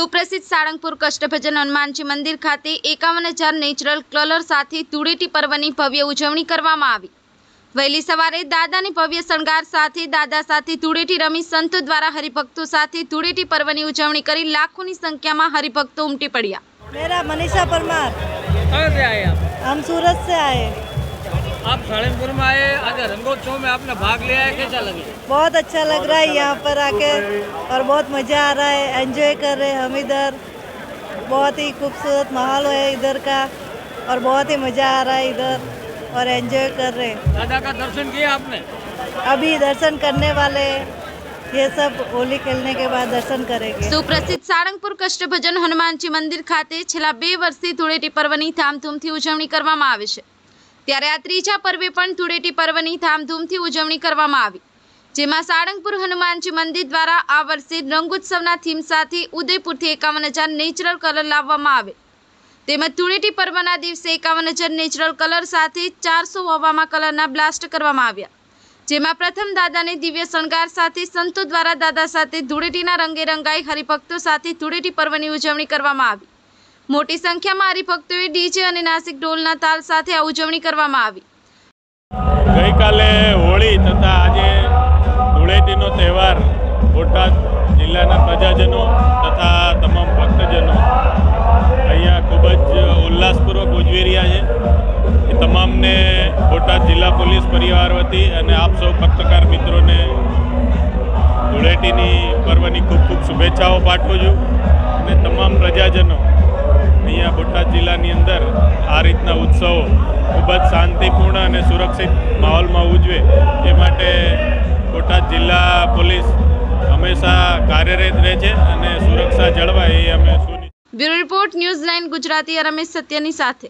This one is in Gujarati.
સુપ્રસિદ્ધ સાળંગપુર કષ્ટભજન હનુમાનજી મંદિર ખાતે એકાવન હજાર નેચરલ કલર સાથે ધૂળેટી પર્વની ભવ્ય ઉજવણી કરવામાં આવી વહેલી સવારે દાદાની ભવ્ય શણગાર સાથે દાદા સાથે ધૂળેટી રમી સંતો દ્વારા હરિભક્તો સાથે ધૂળેટી પર્વની ઉજવણી કરી લાખોની સંખ્યામાં હરિભક્તો ઉમટી પડ્યા मेरा मनीषा परमार कहाँ से आए आप हम सूरत से आए आप साड़नपुर में आए आज रंगोत्सव में आपने भाग लिया है कैसा लगे बहुत अच्छा लग रहा है यहाँ पर आके और बहुत मज़ा आ रहा है एंजॉय कर रहे हैं हम इधर बहुत ही खूबसूरत माहौल है इधर का और बहुत ही मज़ा आ रहा है इधर और एंजॉय कर रहे हैं दादा का दर्शन किया आपने अभी दर्शन करने वाले हैं ये सब होली खेलने के बाद दर्शन करेंगे સુપ્રસિદ્ધ સાળંગપુર કષ્ટભજન હનુમાનજી મંદિર ખાતે છેલ્લા બે વર્ષથી ધૂળેટી પર્વની ધામધૂમથી ઉજવણી કરવામાં આવે છે ત્યારે આ ત્રીજા પર્વે પણ ધૂળેટી પર્વની ધામધૂમથી ઉજવણી કરવામાં આવી, જેમાં સાળંગપુર હનુમાનજી મંદિર દ્વારા આ વર્ષે રંગોત્સવના થીમ સાથે ઉદયપુરથી એકાવન હજાર નેચરલ કલર લાવવામાં આવે. તેમજ ધૂળેટી પર્વના દિવસે એકાવન હજાર નેચરલ કલર સાથે ચારસો હવામાં કલરના બ્લાસ્ટ કરવામાં આવ્યા, જેમાં પ્રથમ દાદાને દિવ્ય શણગાર સાથે, સંતો દ્વારા દાદા સાથે ધૂળેટીના રંગે રંગાઈ હરિભક્તો સાથે ધૂળેટી પર્વની ઉજવણી કરવામાં આવી. મોટી સંખ્યામાં હરિભક્તોએ ડીજે અને નાસિક ઢોલના તાલ સાથે આ ઉજવણી કરવામાં આવી. ગઈકાલે હોળી તથા આજે ધૂળેટીનો તહેવાર બોટાદ જિલ્લાના પ્રજાજનો તથા તમામ ભક્તજનો અહીંયા ખૂબ જ ઉલ્લાસપૂર્વક ઉજવી રહ્યા છે. એ તમામને બોટાદ જિલ્લા પોલીસ પરિવાર વતી અને આપ સૌ પત્રકાર મિત્રોને ધૂળેટીની પર્વની ખૂબ ખૂબ શુભેચ્છાઓ પાઠવું છું. અને તમામ પ્રજાજનો અહીંયા બોટાદ જિલ્લાની અંદર આ રીતના ઉત્સવો ખૂબ જ શાંતિપૂર્ણ અને સુરક્ષિત માહોલમાં ઉજવે એ માટે બોટાદ જિલ્લા પોલીસ હંમેશા કાર્યરત રહે છે અને સુરક્ષા જળવાય એ અમે bureau report news line Gujarati Ramesh સત્યની સાથે.